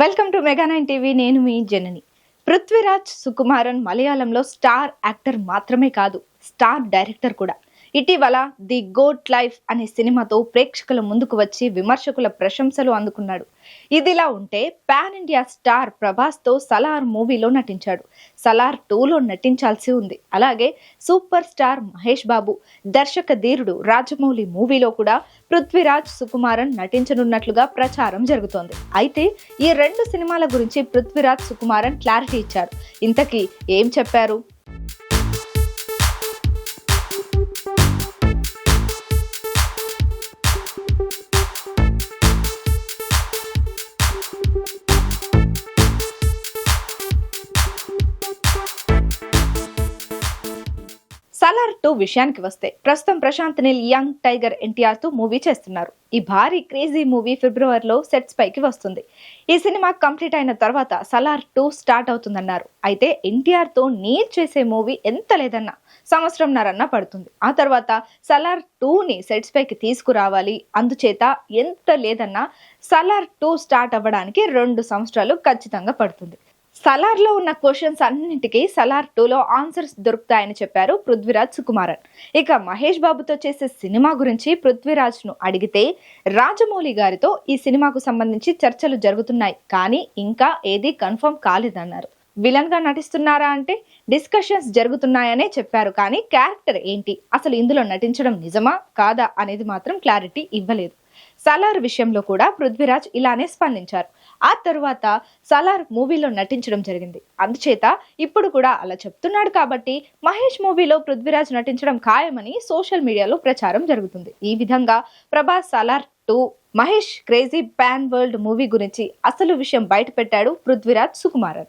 Welcome to Mega Nine TV నేను మీ జనని. పృథ్వీరాజ్ సుకుమారన్ మలయాళంలో స్టార్ యాక్టర్ మాత్రమే కాదు స్టార్ డైరెక్టర్ కూడా. ఇటీవల ది గోట్ లైఫ్ అనే సినిమాతో ప్రేక్షకుల ముందుకు వచ్చి విమర్శకుల ప్రశంసలు అందుకున్నాడు. ఇదిలా ఉంటే పాన్ ఇండియా స్టార్ ప్రభాస్తో సలార్ మూవీలో నటించాడు. సలార్ టూలో నటించాల్సి ఉంది. అలాగే సూపర్ స్టార్ మహేష్ బాబు దర్శక ధీరుడు రాజమౌళి మూవీలో కూడా పృథ్వీరాజ్ సుకుమారన్ నటించనున్నట్లుగా ప్రచారం జరుగుతోంది. అయితే ఈ రెండు సినిమాల గురించి పృథ్వీరాజ్ సుకుమారన్ క్లారిటీ ఇచ్చారు. ఇంతకీ ఏం చెప్పారు? సలార్ టూ విషయానికి వస్తే ప్రస్తుతం ప్రశాంత్ నీల్ యంగ్ టైగర్ ఎన్టీఆర్తో మూవీ చేస్తున్నారు. ఈ భారీ క్రేజీ మూవీ ఫిబ్రవరిలో సెట్స్ పైకి వస్తుంది. ఈ సినిమా కంప్లీట్ అయిన తర్వాత సలార్ టూ స్టార్ట్ అవుతుందన్నారు. అయితే ఎన్టీఆర్తో నీల్ చేసే మూవీ ఎంత లేదన్నా సంవత్సరంన్నరన్నా పడుతుంది. ఆ తర్వాత సలార్ టూని సెట్స్ పైకి తీసుకురావాలి. అందుచేత ఎంత లేదన్నా సలార్ టూ స్టార్ట్ అవ్వడానికి రెండు సంవత్సరాలు ఖచ్చితంగా పడుతుంది. సలార్లో ఉన్న క్వశ్చన్స్ అన్నింటికి సలార్ టూలో ఆన్సర్స్ దొరుకుతాయని చెప్పారు పృథ్వీరాజ్ సుకుమారన్. ఇక మహేష్ బాబుతో చేసే సినిమా గురించి పృథ్వీరాజ్ను అడిగితే రాజమౌళి గారితో ఈ సినిమాకు సంబంధించి చర్చలు జరుగుతున్నాయి కానీ ఇంకా ఏదీ కన్ఫర్మ్ కాలేదన్నారు. విలన్గా నటిస్తున్నారా అంటే డిస్కషన్స్ జరుగుతున్నాయనే చెప్పారు కానీ క్యారెక్టర్ ఏంటి? అసలు ఇందులో నటించడం నిజమా? కాదా? అనేది మాత్రం క్లారిటీ ఇవ్వలేదు. సలార్ విషయంలో కూడా పృథ్వీరాజ్ ఇలానే స్పందించారు. ఆ తరువాత సలార్ మూవీలో నటించడం జరిగింది. అందుచేత ఇప్పుడు కూడా అలా చెప్తున్నాడు కాబట్టి మహేష్ మూవీలో పృథ్వీరాజ్ నటించడం ఖాయమని సోషల్ మీడియాలో ప్రచారం జరుగుతుంది. ఈ విధంగా Prabhas Salaar two Mahesh crazy pan world movie గురించి అసలు విషయం బయట పెట్టాడు పృథ్వీరాజ్ సుకుమారన్.